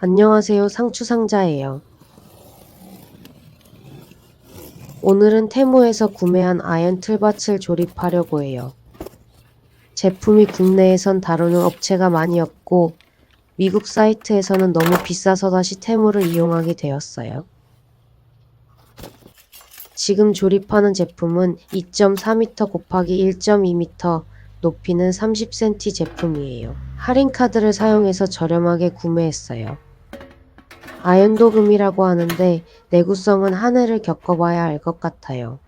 안녕하세요. 상추상자예요. 오늘은 테무에서 구매한 아연 틀밭을 조립하려고 해요. 제품이 국내에선 다루는 업체가 많이 없고 미국 사이트에서는 너무 비싸서 다시 테무를 이용하게 되었어요. 지금 조립하는 제품은 2.4m 곱하기 1.2m 높이는 30cm 제품이에요. 할인 카드를 사용해서 저렴하게 구매했어요. 아연도금이라고 하는데 내구성은 한 해를 겪어봐야 알 것 같아요.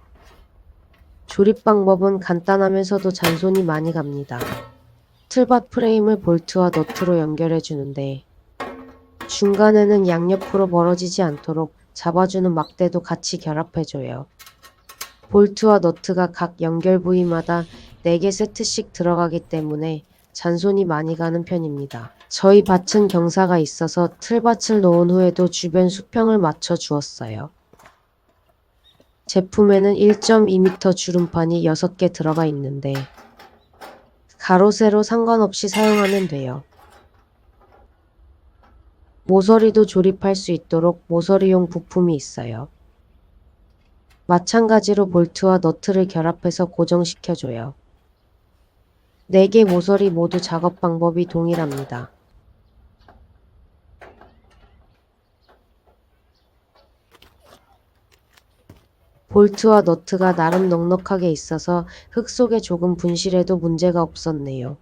조립 방법은 간단하면서도 잔손이 많이 갑니다. 틀밭 프레임을 볼트와 너트로 연결해 주는데 중간에는 양옆으로 벌어지지 않도록 잡아주는 막대도 같이 결합해 줘요. 볼트와 너트가 각 연결 부위마다 4개 세트씩 들어가기 때문에 잔손이 많이 가는 편입니다. 저희 밭은 경사가 있어서 틀밭을 놓은 후에도 주변 수평을 맞춰 주었어요. 제품에는 1.2m 주름판이 6개 들어가 있는데 가로 세로 상관없이 사용하면 돼요. 모서리도 조립할 수 있도록 모서리용 부품이 있어요. 마찬가지로 볼트와 너트를 결합해서 고정시켜줘요. 4개 모서리 모두 작업 방법이 동일합니다. 볼트와 너트가 나름 넉넉하게 있어서 흙 속에 조금 분실해도 문제가 없었네요.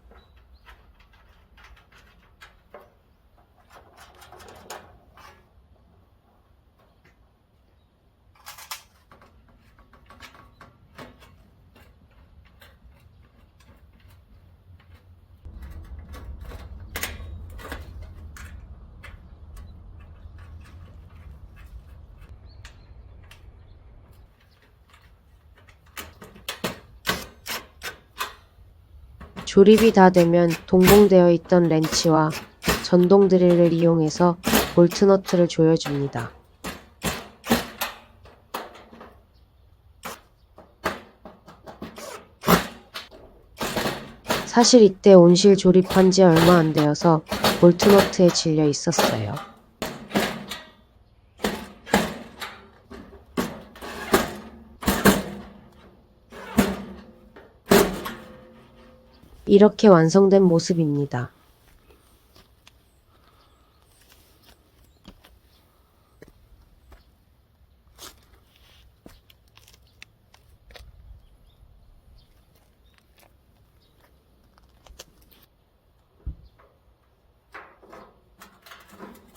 조립이 다 되면 동봉되어 있던 렌치와 전동 드릴을 이용해서 볼트 너트를 조여줍니다. 사실 이때 온실 조립한 지 얼마 안 되어서 볼트 너트에 질려 있었어요. 이렇게 완성된 모습입니다.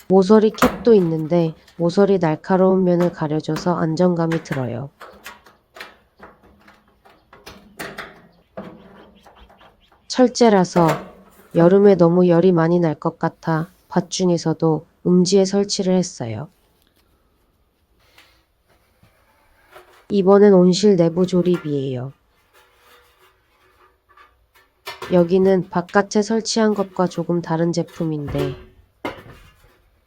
모서리 캡도 있는데 모서리 날카로운 면을 가려줘서 안정감이 들어요. 철제라서 여름에 너무 열이 많이 날 것 같아 밭 중에서도 음지에 설치를 했어요. 이번엔 온실 내부 조립이에요. 여기는 바깥에 설치한 것과 조금 다른 제품인데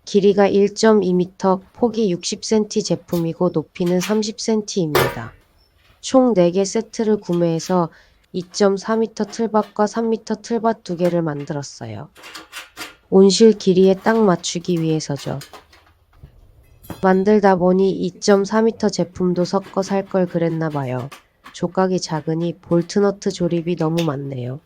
길이가 1.2m, 폭이 60cm 제품이고 높이는 30cm입니다. 총 4개 세트를 구매해서 2.4m 틀밭과 3m 틀밭 두 개를 만들었어요. 온실 길이에 딱 맞추기 위해서죠. 만들다 보니 2.4m 제품도 섞어 살 걸 그랬나 봐요. 조각이 작으니 볼트너트 조립이 너무 많네요.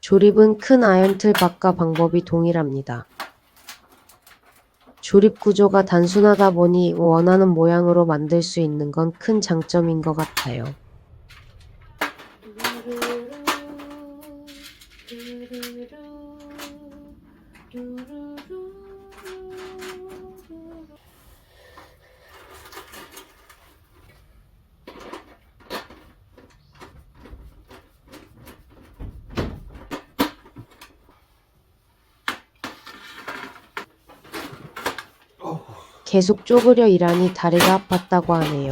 조립은 큰 아연틀 밭과 방법이 동일합니다. 조립 구조가 단순하다 보니 원하는 모양으로 만들 수 있는 건 큰 장점인 것 같아요. 계속 쪼그려 일하니 다리가 아팠다고 하네요.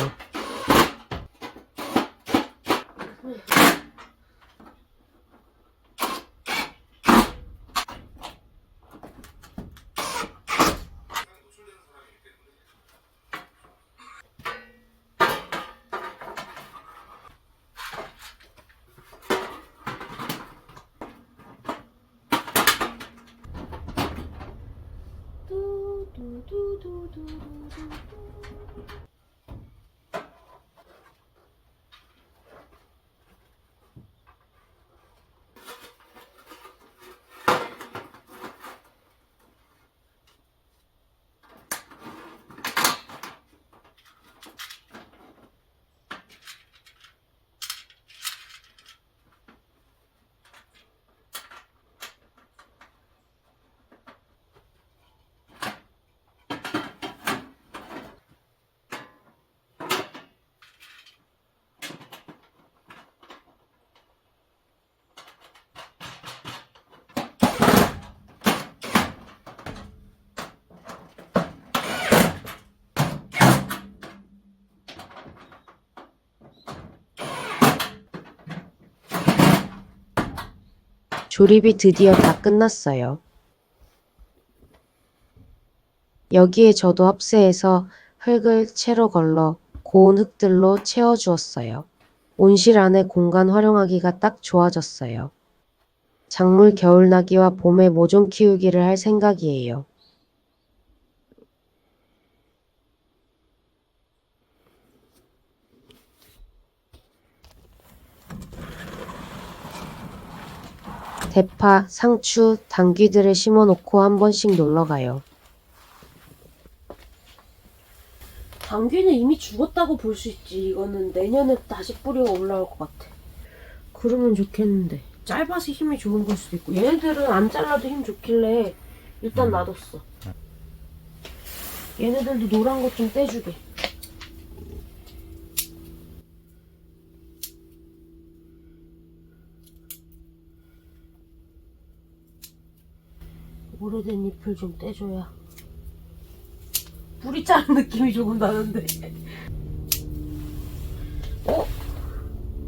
do do do do do do. 조립이 드디어 다 끝났어요. 여기에 저도 합세해서 흙을 채로 걸러 고운 흙들로 채워주었어요. 온실 안에 공간 활용하기가 딱 좋아졌어요. 작물 겨울나기와 봄에 모종 키우기를 할 생각이에요. 대파, 상추, 당귀들을 심어 놓고 한 번씩 놀러 가요. 당귀는 이미 죽었다고 볼 수 있지. 이거는 내년에 다시 뿌리가 올라올 것 같아. 그러면 좋겠는데. 짧아서 힘이 좋은 걸 수도 있고. 얘네들은 안 잘라도 힘 좋길래 일단 놔뒀어. 얘네들도 노란 것 좀 떼주게. 오래된 잎을 좀 떼줘야 뿌리 자른 느낌이 조금 나는데 어?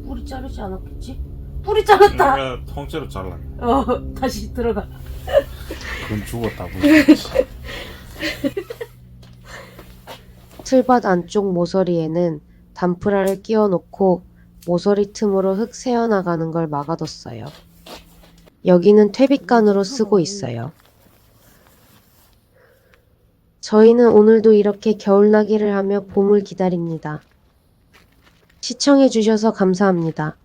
뿌리 자르지 않았겠지? 뿌리 잘랐다! 내가 통째로 잘라. 어 다시 들어가 그건 죽었다고. 틀밭 안쪽 모서리에는 단프라를 끼워 놓고 모서리 틈으로 흙 새어나가는 걸 막아뒀어요. 여기는 퇴비간으로 쓰고 있어요. 저희는 오늘도 이렇게 겨울나기를 하며 봄을 기다립니다. 시청해주셔서 감사합니다.